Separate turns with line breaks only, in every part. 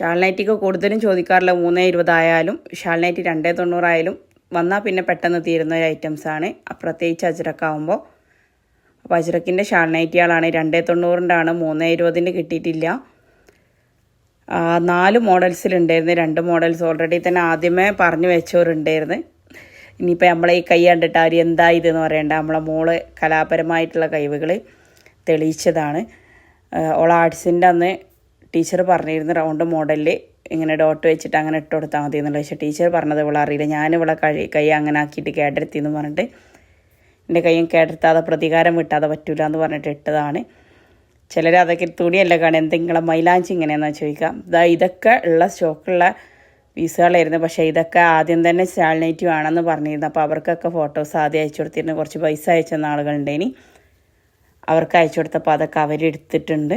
Shawl നൈറ്റിക്ക് കൂടുതലും ചോദിക്കാറില്ല മൂന്ന് ഇരുപതായാലും shawl nightie രണ്ടേ തൊണ്ണൂറായാലും വന്നാൽ പിന്നെ പെട്ടെന്ന് തീരുന്ന ഒരു ഐറ്റംസാണ് പ്രത്യേകിച്ച് അജ്രക്കാവുമ്പോൾ അപ്പോൾ അജ്രക്കിന്റെ ഷാൾ നൈറ്റികളാണ് രണ്ടേ തൊണ്ണൂറിന്റെ ആണ് മൂന്ന് ഇരുപതിന്റെ കിട്ടിയിട്ടില്ല. നാല് മോഡൽസിലുണ്ടായിരുന്നു രണ്ട് മോഡൽസ് ഓൾറെഡി തന്നെ ആദ്യമേ പറഞ്ഞു വെച്ചവരുണ്ടായിരുന്നു. ഇനിയിപ്പോൾ നമ്മളെ ഈ കൈ കണ്ടിട്ട് അവർ എന്താ ഇതെന്ന് പറയണ്ട നമ്മളെ മോൾ കലാപരമായിട്ടുള്ള കഴിവുകൾ തെളിയിച്ചതാണ്. ഓൾ ആർട്സിന്റെ അന്ന് ടീച്ചർ പറഞ്ഞിരുന്ന റൗണ്ട് മോഡലിൽ ഇങ്ങനെ ഡോട്ട് വെച്ചിട്ട് അങ്ങനെ ഇട്ട് കൊടുത്താൽ മതി എന്നുള്ള പക്ഷേ ടീച്ചർ പറഞ്ഞത് ഇവളെ അറിയില്ല. ഞാൻ ഇവളെ കഴി കൈ അങ്ങനെ ആക്കിയിട്ട് കേടെടുത്തി എന്ന് പറഞ്ഞിട്ട് എന്റെ കൈയും കേടെടുത്താതെ പ്രതികാരം വിട്ടാതെ പറ്റൂല എന്ന് പറഞ്ഞിട്ട് ഇട്ടതാണ്. ചിലർ അതൊക്കെ തുണിയല്ല കാണുക. എന്തെങ്കിലും മൈലാഞ്ചി ഇങ്ങനെയാണെന്ന് ചോദിക്കാം ഇതാ ഇതൊക്കെ ഉള്ള സ്റ്റോക്കുള്ള പീസുകളായിരുന്നു. പക്ഷേ ഇതൊക്കെ ആദ്യം തന്നെ സ്റ്റാൾനേറ്റീവ് ആണെന്ന് പറഞ്ഞിരുന്നു. അപ്പോൾ അവർക്കൊക്കെ ഫോട്ടോസ് ആദ്യം അയച്ചു കൊടുത്തിരുന്നു. കുറച്ച് പൈസ അയച്ചു തന്ന ആളുകളുണ്ടേനി അവർക്ക് അയച്ചു കൊടുത്തപ്പോൾ അതൊക്കെ അവരെടുത്തിട്ടുണ്ട്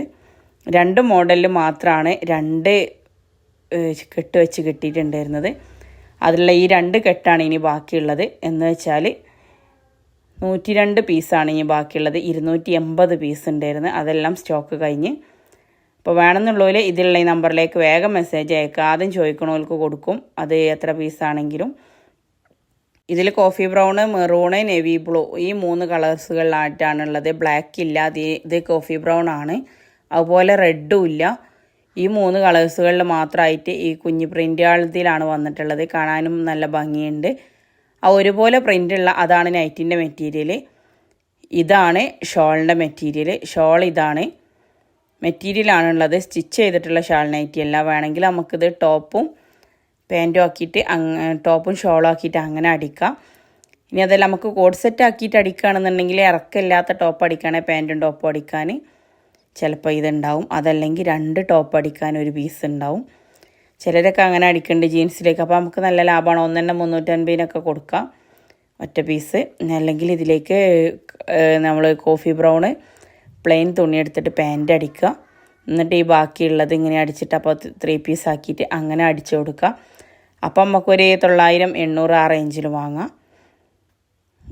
രണ്ട് മോഡലിൽ മാത്രമാണ് രണ്ട് കെട്ട് വെച്ച് കിട്ടിയിട്ടുണ്ടായിരുന്നത്. അതിലുള്ള ഈ രണ്ട് കെട്ടാണ് ഇനി ബാക്കിയുള്ളത്. എന്ന് വെച്ചാൽ നൂറ്റി രണ്ട് പീസാണ് ഇനി ബാക്കിയുള്ളത്. ഇരുന്നൂറ്റി എൺപത് പീസ് ഉണ്ടായിരുന്നു. അതെല്ലാം സ്റ്റോക്ക് കഴിഞ്ഞ്. അപ്പോൾ വേണമെന്നുള്ളവർ ഇതിലുള്ള ഈ നമ്പറിലേക്ക് വേഗം മെസ്സേജ് അയക്കുക ആദ്യം ചോദിക്കണവർക്ക് കൊടുക്കും. അത് എത്ര പീസാണെങ്കിലും. ഇതിൽ coffee brown maroon navy blue ഈ മൂന്ന് കളേഴ്സുകളിലായിട്ടാണുള്ളത് ബ്ലാക്ക് ഇല്ല ഇത് കോഫി ബ്രൗൺ ആണ്. അതുപോലെ റെഡും ഇല്ല. ഈ മൂന്ന് കളേഴ്സുകളിൽ മാത്രമായിട്ട് ഈ കുഞ്ഞു പ്രിന്റുകളത്തിലാണ് വന്നിട്ടുള്ളത്. കാണാനും നല്ല ഭംഗിയുണ്ട്. ആ ഒരുപോലെ പ്രിന്റുള്ള അതാണ് നൈറ്റിന്റെ മെറ്റീരിയൽ ഇതാണ് ഷോളിന്റെ മെറ്റീരിയൽ ഷോൾ ഇതാണ് മെറ്റീരിയലാണുള്ളത് സ്റ്റിച്ച് ചെയ്തിട്ടുള്ള ഷാൾ നൈറ്റി അല്ല. വേണമെങ്കിൽ നമുക്കിത് ടോപ്പും പാന്റും ആക്കിയിട്ട് ടോപ്പും ഷോളും ആക്കിയിട്ട് അങ്ങനെ അടിക്കാം. ഇനി അതെല്ലാം നമുക്ക് കോഡ് സെറ്റ് ആക്കിയിട്ട് അടിക്കുകയാണെന്നുണ്ടെങ്കിൽ ഇറക്കമില്ലാത്ത ടോപ്പ് അടിക്കുകയാണെങ്കിൽ പാന്റും ടോപ്പും അടിക്കാൻ. ചിലപ്പോൾ ഇതുണ്ടാവും. അതല്ലെങ്കിൽ രണ്ട് ടോപ്പ് അടിക്കാൻ ഒരു പീസ് ഉണ്ടാവും. ചിലരൊക്കെ അങ്ങനെ അടിക്കുന്നുണ്ട് ജീൻസിലേക്ക് അപ്പോൾ നമുക്ക് നല്ല ലാഭമാണ് ഒന്നെണ്ണം മുന്നൂറ്റൻപതിനൊക്കെ കൊടുക്കാം. ഒറ്റ പീസ് അല്ലെങ്കിൽ ഇതിലേക്ക് നമ്മൾ കോഫി ബ്രൗണ് പ്ലെയിൻ തുണി എടുത്തിട്ട് പാന്റ് അടിക്കുക. എന്നിട്ട് ഈ ബാക്കിയുള്ളത് ഇങ്ങനെ അടിച്ചിട്ട് അപ്പോൾ ത്രീ പീസ് ആക്കിയിട്ട് അങ്ങനെ അടിച്ചു കൊടുക്കുക. അപ്പം നമുക്കൊരു തൊള്ളായിരം എണ്ണൂറ് ആ റേഞ്ചിൽ വാങ്ങാം.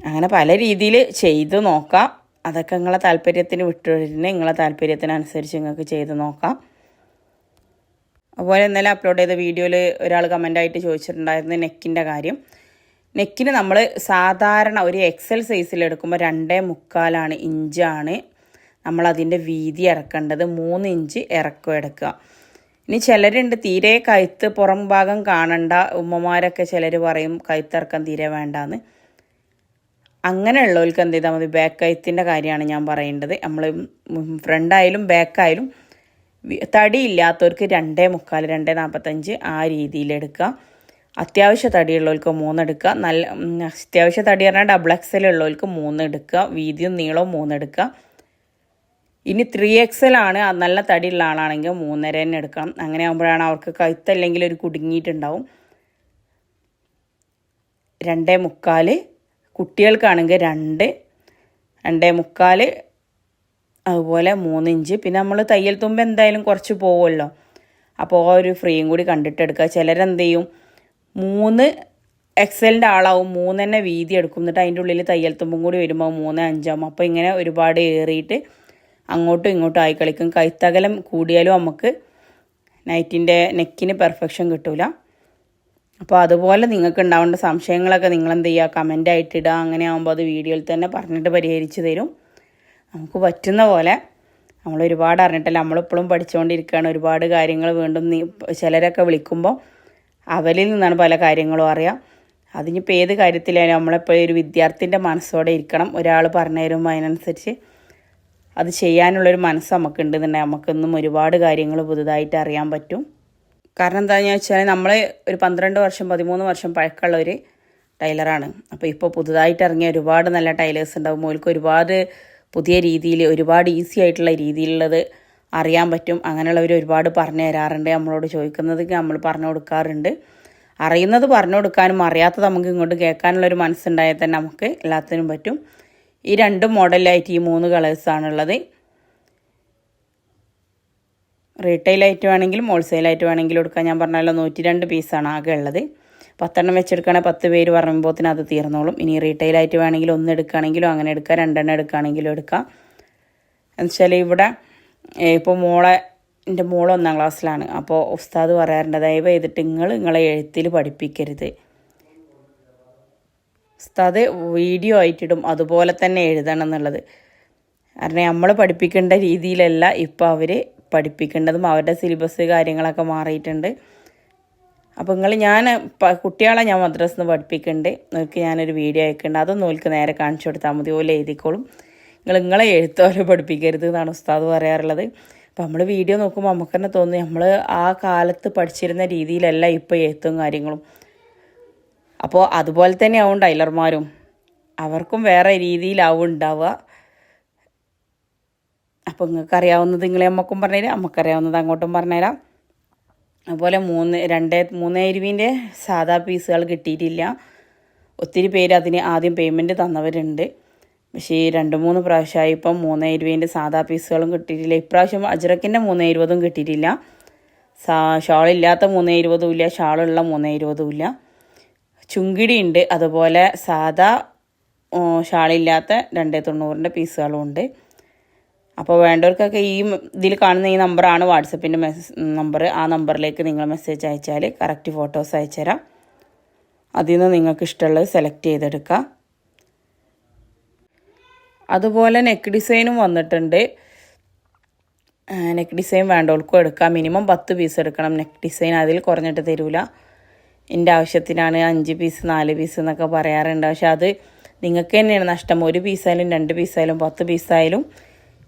അങ്ങനെ പല രീതിയിൽ ചെയ്ത് നോക്കാം. അതൊക്കെ നിങ്ങളെ താല്പര്യത്തിന് വിട്ടുവരുന്നത് നിങ്ങളെ താല്പര്യത്തിനനുസരിച്ച് നിങ്ങൾക്ക് ചെയ്ത് നോക്കാം. അതുപോലെ ഇന്നലെ അപ്ലോഡ് ചെയ്ത വീഡിയോയിൽ ഒരാൾ കമന്റായിട്ട് ചോദിച്ചിട്ടുണ്ടായിരുന്നു നെക്കിന്റെ കാര്യം. നെക്കിന് നമ്മൾ സാധാരണ ഒരു എക്സൽ സൈസിൽ എടുക്കുമ്പോൾ രണ്ടേ മുക്കാലാണ് ഇഞ്ചാണ് നമ്മളതിന്റെ വീതി ഇറക്കേണ്ടത് മൂന്ന് ഇഞ്ച് ഇറക്കം എടുക്കുക. ഇനി ചിലരുണ്ട് തീരെ കഴുത്ത് പുറം ഭാഗം കാണണ്ട ഉമ്മമാരൊക്കെ ചിലർ പറയും കഴുത്തിറക്കം തീരെ വേണ്ടാന്ന്. അങ്ങനെയുള്ളവർക്ക് എന്ത് ചെയ്താൽ മതി. ബാക്ക് കഴുത്തിന്റെ കാര്യമാണ് ഞാൻ പറയേണ്ടത്. നമ്മൾ ഫ്രണ്ടായാലും ബാക്കായാലും തടിയില്ലാത്തവർക്ക് രണ്ടേ മുക്കാൽ രണ്ടേ നാൽപ്പത്തഞ്ച് ആ രീതിയിലെടുക്കുക അത്യാവശ്യ തടിയുള്ളവർക്ക് മൂന്നെടുക്കുക നല്ല അത്യാവശ്യ തടി പറഞ്ഞാൽ ഡബിൾ എക്സൽ ഉള്ളവർക്ക് മൂന്ന് എടുക്കുക. വീതിയും നീളവും മൂന്നെടുക്കുക ഇനി ത്രീ എക്സൽ ആണ്. നല്ല തടിയുള്ള ആളാണെങ്കിൽ മൂന്നര തന്നെ എടുക്കണം. അങ്ങനെ ആകുമ്പോഴാണ് അവർക്ക് കഴുത്തല്ലെങ്കിൽ ഒരു കുടുങ്ങിയിട്ടുണ്ടാവും. രണ്ടേ മുക്കാൽ കുട്ടികൾക്കാണെങ്കിൽ രണ്ട് രണ്ടേ മുക്കാൽ അതുപോലെ മൂന്നിഞ്ച് പിന്നെ നമ്മൾ തയ്യൽ തുമ്പ് എന്തായാലും കുറച്ച് പോവുമല്ലോ. അപ്പോൾ ആ ഒരു ഫ്രീയും കൂടി കണ്ടിട്ടെടുക്കുക. ചിലരെന്ത് ചെയ്യും മൂന്ന് എക്സലിന്റെ ആളാവും മൂന്ന് തന്നെ വീതി എടുക്കും. എന്നിട്ട് അതിന്റെ ഉള്ളിൽ തയ്യൽ തുമ്പും കൂടി വരുമ്പോൾ മൂന്ന് അഞ്ചാവും. അപ്പോൾ ഇങ്ങനെ ഒരുപാട് ഏറിയിട്ട് അങ്ങോട്ടും ഇങ്ങോട്ടും ആയി കളിക്കും കൈത്തകലം കൂടിയാലും നമുക്ക് നൈറ്റിന്റെ നെക്കിന് പെർഫെക്ഷൻ കിട്ടൂല. അപ്പോൾ അതുപോലെ നിങ്ങൾക്ക് ഉണ്ടാവേണ്ട സംശയങ്ങളൊക്കെ നിങ്ങൾ എന്ത് ചെയ്യുക കമന്റായിട്ട് ഇടുക അങ്ങനെ ആകുമ്പോൾ അത് വീഡിയോയിൽ തന്നെ പറഞ്ഞിട്ട് പരിഹരിച്ച് തരും. നമുക്ക് പറ്റുന്ന പോലെ നമ്മൾ ഒരുപാട് അറിഞ്ഞിട്ടില്ല നമ്മളിപ്പോഴും പഠിച്ചുകൊണ്ടിരിക്കുകയാണ് ഒരുപാട് കാര്യങ്ങൾ വീണ്ടും നീ ചിലരൊക്കെ വിളിക്കുമ്പോൾ അവരിൽ നിന്നാണ് പല കാര്യങ്ങളും അറിയാം. അതിനിപ്പോൾ ഏത് കാര്യത്തിലായാലും നമ്മളെപ്പോഴും ഒരു വിദ്യാർത്ഥിന്റെ മനസ്സോടെ ഇരിക്കണം. ഒരാൾ പറഞ്ഞു തരുമ്പോൾ അതിനനുസരിച്ച് അത് ചെയ്യാനുള്ളൊരു മനസ്സ് നമുക്കുണ്ടെന്നുണ്ടെങ്കിൽ നമുക്കൊന്നും ഒരുപാട് കാര്യങ്ങൾ പുതുതായിട്ട് അറിയാൻ പറ്റും. കാരണം എന്താണെന്ന് വെച്ചാൽ നമ്മൾ ഒരു പന്ത്രണ്ട് വർഷം പതിമൂന്ന് വർഷം പഴക്കമുള്ള ഒരു ടൈലറാണ്. അപ്പോൾ ഇപ്പോൾ പുതുതായിട്ട് ഇറങ്ങിയ ഒരുപാട് നല്ല ടൈലേഴ്സ് ഉണ്ടാവും. ഓൽക്ക് ഒരുപാട് പുതിയ രീതിയിൽ ഒരുപാട് ഈസി ആയിട്ടുള്ള രീതിയിലുള്ളത് അറിയാൻ പറ്റും. അങ്ങനെയുള്ളവർ ഒരുപാട് പറഞ്ഞു തരാറുണ്ട്. നമ്മളോട് ചോദിക്കുന്നത് നമ്മൾ പറഞ്ഞു കൊടുക്കാറുണ്ട്. അറിയുന്നത് പറഞ്ഞു കൊടുക്കാനും അറിയാത്തത് നമുക്ക് ഇങ്ങോട്ട് കേൾക്കാനുള്ളൊരു മനസ്സുണ്ടായാൽ തന്നെ നമുക്ക് എല്ലാത്തിനും പറ്റും. ഈ രണ്ട് മോഡലായിട്ട് ഈ മൂന്ന് കളേഴ്സാണുള്ളത് റീറ്റെയിലായിട്ട് വേണമെങ്കിലും ഹോൾസെയിലായിട്ട് വേണമെങ്കിലും എടുക്കാം. ഞാൻ പറഞ്ഞല്ലോ നൂറ്റി രണ്ട് പീസാണ് ആകെ ഉള്ളത്. പത്തെണ്ണം വെച്ചെടുക്കുകയാണെങ്കിൽ പത്ത് പേര് പറയുമ്പോഴത്തേന് അത് തീർന്നോളും. ഇനി റീറ്റെയിലായിട്ട് വേണമെങ്കിൽ ഒന്ന് എടുക്കുകയാണെങ്കിലും അങ്ങനെ എടുക്കാം. രണ്ടെണ്ണം എടുക്കുകയാണെങ്കിലും എടുക്കാം. എന്നുവെച്ചാൽ ഇവിടെ ഇപ്പോൾ മോളെ എന്റെ മോൾ ഒന്നാം ക്ലാസ്സിലാണ് അപ്പോൾ ഉസ്താദ് പറയാറുണ്ട് ദയവ് ചെയ്തിട്ട് നിങ്ങൾ നിങ്ങളെ എഴുത്തിൽ പഠിപ്പിക്കരുത്. ഉസ്താദ് വീഡിയോ ആയിട്ടിടും അതുപോലെ തന്നെ എഴുതണം എന്നുള്ളത്. കാരണം നമ്മൾ പഠിപ്പിക്കേണ്ട രീതിയിലല്ല ഇപ്പോൾ അവർ പഠിപ്പിക്കേണ്ടതും അവരുടെ സിലബസ് കാര്യങ്ങളൊക്കെ മാറിയിട്ടുണ്ട്. അപ്പോൾ നിങ്ങൾ ഞാൻ കുട്ടികളെ ഞാൻ മദ്രസ് നിന്ന് പഠിപ്പിക്കുന്നുണ്ട് നിങ്ങൾക്ക് ഞാനൊരു വീഡിയോ അയക്കുന്നുണ്ട് അതൊന്നും ഓൽക്ക് നേരെ കാണിച്ചു കൊടുത്താൽ മതി. ഓലെ എഴുതിക്കോളും. നിങ്ങൾ നിങ്ങളെ എഴുത്തോലെ പഠിപ്പിക്കരുത് എന്നാണ് ഉസ്താദ് പറയാറുള്ളത്. അപ്പോൾ നമ്മൾ വീഡിയോ നോക്കുമ്പോൾ നമുക്ക് തന്നെ തോന്നി നമ്മൾ ആ കാലത്ത് പഠിച്ചിരുന്ന രീതിയിലല്ല ഇപ്പോൾ എഴുത്തും കാര്യങ്ങളും. അപ്പോൾ അതുപോലെ തന്നെ ആവും ടൈലർമാരും. അവർക്കും വേറെ രീതിയിലാവും ഉണ്ടാവുക. അപ്പോൾ നിങ്ങൾക്ക് അറിയാവുന്നത് നിങ്ങളെ അമ്മക്കും പറഞ്ഞുതരാം അമ്മക്കറിയാവുന്നത് അങ്ങോട്ടും പറഞ്ഞുതരാം. അതുപോലെ മൂന്ന് രണ്ട് മൂന്ന് ഇരുവിന്റെ സാധാ പീസുകൾ കിട്ടിയിട്ടില്ല. ഒത്തിരി പേര് അതിന് ആദ്യം പേയ്മെന്റ് തന്നവരുണ്ട്. പക്ഷേ ഈ രണ്ട് മൂന്ന് പ്രാവശ്യമായി ഇപ്പം മൂന്ന് ഇരുവിന്റെ സാധാ പീസുകളും കിട്ടിയിട്ടില്ല. ഇപ്രാവശ്യം അജ്രക്കിന്റെ മൂന്ന് ഇരുപതും കിട്ടിയിട്ടില്ല. സാ ഷാളില്ലാത്ത മൂന്ന് ഇരുപതും ഇല്ല ഷാളുള്ള മൂന്ന് ഇരുപതും ഇല്ല. ചുങ്കിടി ഉണ്ട് അതുപോലെ സാധാ ഷാളില്ലാത്ത രണ്ട് തൊണ്ണൂറിന്റെ പീസുകളും ഉണ്ട്. അപ്പോൾ വേണ്ടവർക്കൊക്കെ ഈ ഇതിൽ കാണുന്ന ഈ നമ്പറാണ് വാട്സപ്പിന്റെ മെസ് നമ്പർ ആ നമ്പറിലേക്ക് നിങ്ങൾ മെസ്സേജ് അയച്ചാൽ കറക്റ്റ് ഫോട്ടോസ് അയച്ചുതരാം. അതിൽ നിന്ന് നിങ്ങൾക്ക് ഇഷ്ടമുള്ളത് സെലക്ട് ചെയ്തെടുക്കുക. അതുപോലെ നെക്ക് ഡിസൈനും വന്നിട്ടുണ്ട്. നെക്ക് ഡിസൈൻ വേണ്ടവർക്കും എടുക്കാം. മിനിമം പത്ത് പീസ് എടുക്കണം. നെക്ക് ഡിസൈൻ അതിൽ കുറഞ്ഞിട്ട് തരില്ല എന്റെ ആവശ്യത്തിനാണ് അഞ്ച് പീസ് നാല് പീസ് എന്നൊക്കെ പറയാറുണ്ട്. പക്ഷെ അത് നിങ്ങൾക്ക് തന്നെയാണ് നഷ്ടം. ഒരു പീസായാലും രണ്ട് പീസായാലും പത്ത് പീസായാലും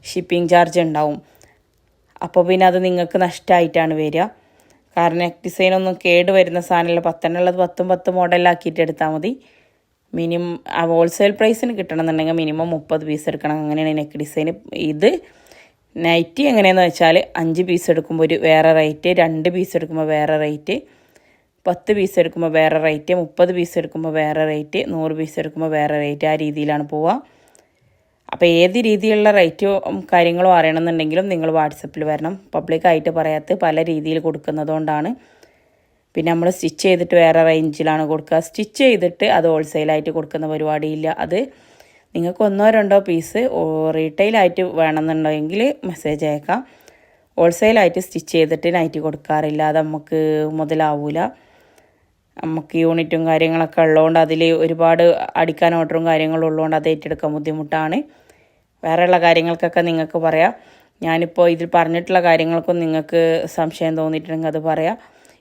ഷിപ്പിംഗ് ചാർജ് ഉണ്ടാവും. അപ്പോൾ പിന്നെ അത് നിങ്ങൾക്ക് നഷ്ടമായിട്ടാണ് വരിക. കാരണം നെക്ക് ഡിസൈൻ ഒന്നും കേട് വരുന്ന സാധനമല്ല. പത്തെണ്ണുള്ളത് പത്തും പത്ത് മോഡലാക്കിയിട്ട് എടുത്താൽ മതി. മിനിമം ഹോൾസെയിൽ പ്രൈസിന് കിട്ടണമെന്നുണ്ടെങ്കിൽ മിനിമം മുപ്പത് പീസ് എടുക്കണം. അങ്ങനെയാണ് നെക്ക് ഡിസൈൻ ഇത്. നൈറ്റി എങ്ങനെയാണെന്ന് വെച്ചാൽ അഞ്ച് പീസ് എടുക്കുമ്പോൾ ഒരു വേറെ റേറ്റ് രണ്ട് പീസ് എടുക്കുമ്പോൾ വേറെ റേറ്റ് പത്ത് പീസ് എടുക്കുമ്പോൾ വേറെ റേറ്റ് മുപ്പത് പീസ് എടുക്കുമ്പോൾ വേറെ റേറ്റ് നൂറ് പീസ് എടുക്കുമ്പോൾ വേറെ റേറ്റ് ആ രീതിയിലാണ് പോവുക. അപ്പോൾ ഏത് രീതിയിലുള്ള റേറ്റും കാര്യങ്ങളോ അറിയണമെന്നുണ്ടെങ്കിലും നിങ്ങൾ വാട്സപ്പിൽ വരണം. പബ്ലിക്കായിട്ട് പറയാത്ത പല രീതിയിൽ കൊടുക്കുന്നതുകൊണ്ടാണ് പിന്നെ നമ്മൾ സ്റ്റിച്ച് ചെയ്തിട്ട് വേറെ റേഞ്ചിലാണ് കൊടുക്കുക. സ്റ്റിച്ച് ചെയ്തിട്ട് അത് ഹോൾസെയിലായിട്ട് കൊടുക്കുന്ന പരിപാടിയില്ല അത് നിങ്ങൾക്ക് ഒന്നോ രണ്ടോ പീസ് റീറ്റെയിലായിട്ട് വേണമെന്നുണ്ടെങ്കിൽ മെസ്സേജ് അയക്കാം. ഹോൾസെയിലായിട്ട് സ്റ്റിച്ച് ചെയ്തിട്ട് നൈറ്റ് കൊടുക്കാറില്ല. അത് നമുക്ക് മുതലാവൂല. നമുക്ക് യൂണിറ്റും കാര്യങ്ങളൊക്കെ ഉള്ളതുകൊണ്ട് അതിൽ ഒരുപാട് അടിക്കാൻ ഓർഡറും കാര്യങ്ങളും ഉള്ളതുകൊണ്ട് അത് ഏറ്റെടുക്കാൻ ബുദ്ധിമുട്ടാണ്. വേറെയുള്ള കാര്യങ്ങൾക്കൊക്കെ നിങ്ങൾക്ക് പറയാം. ഞാനിപ്പോൾ ഇതിൽ പറഞ്ഞിട്ടുള്ള കാര്യങ്ങൾക്കും നിങ്ങൾക്ക് സംശയം തോന്നിയിട്ടുണ്ടെങ്കിൽ അത് പറയാം.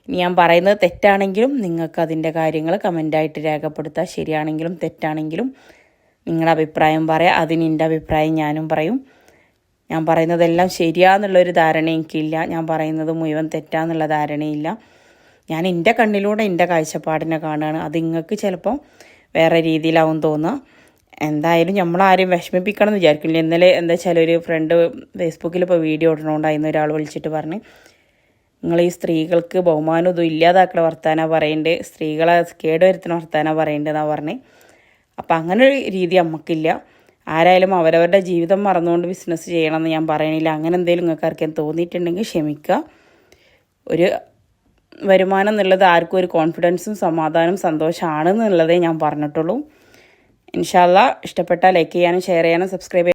ഇനി ഞാൻ പറയുന്നത് തെറ്റാണെങ്കിലും നിങ്ങൾക്ക് അതിന്റെ കാര്യങ്ങൾ കമന്റായിട്ട് രേഖപ്പെടുത്താം. ശരിയാണെങ്കിലും തെറ്റാണെങ്കിലും നിങ്ങളുടെ അഭിപ്രായം പറയാം. അതിന് എന്റെ അഭിപ്രായം ഞാനും പറയും. ഞാൻ പറയുന്നതെല്ലാം ശരിയാന്നുള്ളൊരു ധാരണ എനിക്കില്ല. ഞാൻ പറയുന്നത് മുഴുവൻ തെറ്റാന്നുള്ള ധാരണയില്ല. ഞാൻ എന്റെ കണ്ണിലൂടെ എന്റെ കാഴ്ചപ്പാടിനെ കാണുകയാണ്. അത് നിങ്ങൾക്ക് ചിലപ്പം വേറെ രീതിയിലാവും തോന്നുക. എന്തായാലും നമ്മളാരും വിഷമിപ്പിക്കണം എന്ന് വിചാരിക്കില്ല. ഇന്നലെ എന്താ വെച്ചാൽ ഒരു ഫ്രണ്ട് ഫേസ്ബുക്കിൽ ഇപ്പോൾ വീഡിയോ ഇടണോണ്ടായിരുന്നു ഒരാൾ വിളിച്ചിട്ട് പറഞ്ഞ് നിങ്ങൾ ഈ സ്ത്രീകൾക്ക് ബഹുമാനം ഇതും ഇല്ലാതാക്കണ വർത്താനാ പറയുന്നുണ്ട് സ്ത്രീകളെ കേടുവരുത്തുന്ന വർത്താനാ പറയുന്നുണ്ടെന്നാണ് പറഞ്ഞ്. അപ്പം അങ്ങനെ ഒരു രീതി നമുക്കില്ല ആരായാലും അവരവരുടെ ജീവിതം മറന്നുകൊണ്ട് ബിസിനസ് ചെയ്യണമെന്ന് ഞാൻ പറയണില്ല. അങ്ങനെ എന്തെങ്കിലും നിങ്ങൾക്ക് ആർക്കും തോന്നിയിട്ടുണ്ടെങ്കിൽ ക്ഷമിക്കുക. ഒരു വരുമാനം എന്നുള്ളത് ആർക്കും ഒരു കോൺഫിഡൻസും സമാധാനവും സന്തോഷമാണ് എന്നുള്ളതേ ഞാൻ പറഞ്ഞിട്ടുള്ളൂ. ഇൻഷാല്ല ഇഷ്ടപ്പെട്ടാൽ ലൈക്ക് ചെയ്യാനും ഷെയർ ചെയ്യാനും സബ്സ്ക്രൈബ്